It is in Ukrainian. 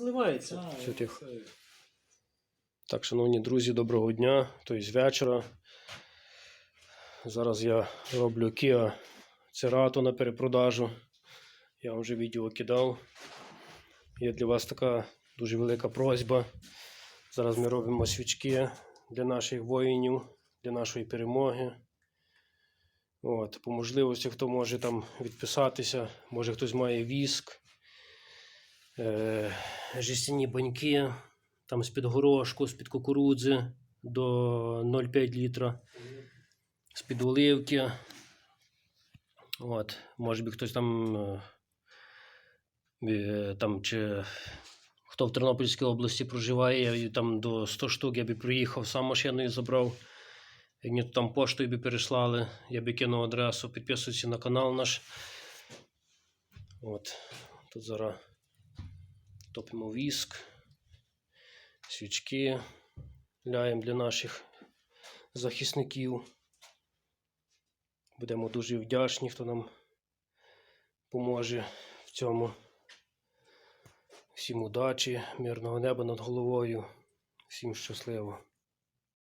Зливається. Все тихо. Так, шановні друзі, доброго дня, тобто з вечора. Зараз я роблю Kia Cerato на перепродажу. Я вам вже відео кидав. Є для вас така дуже велика просьба. Зараз ми робимо свічки для наших воїнів, для нашої перемоги. От, по можливості, хто може там відписатися, може хтось має віск, е, жестяні баньки, там з-під горошку, з-під кукурудзи до 0,5 літра, з-під оливки. От, може би хтось там, е, там чи хто в Тернопільській області проживає, і там до 100 штук я би приїхав, сам машиною забрав. Як мені там поштою би переслали, я би кинув адресу, підписуйтесь на канал наш. От, тут зараз топимо віск, свічки ляємо для наших захисників. Будемо дуже вдячні, хто нам поможе в цьому. Всім удачі, мирного неба над головою, всім щасливо.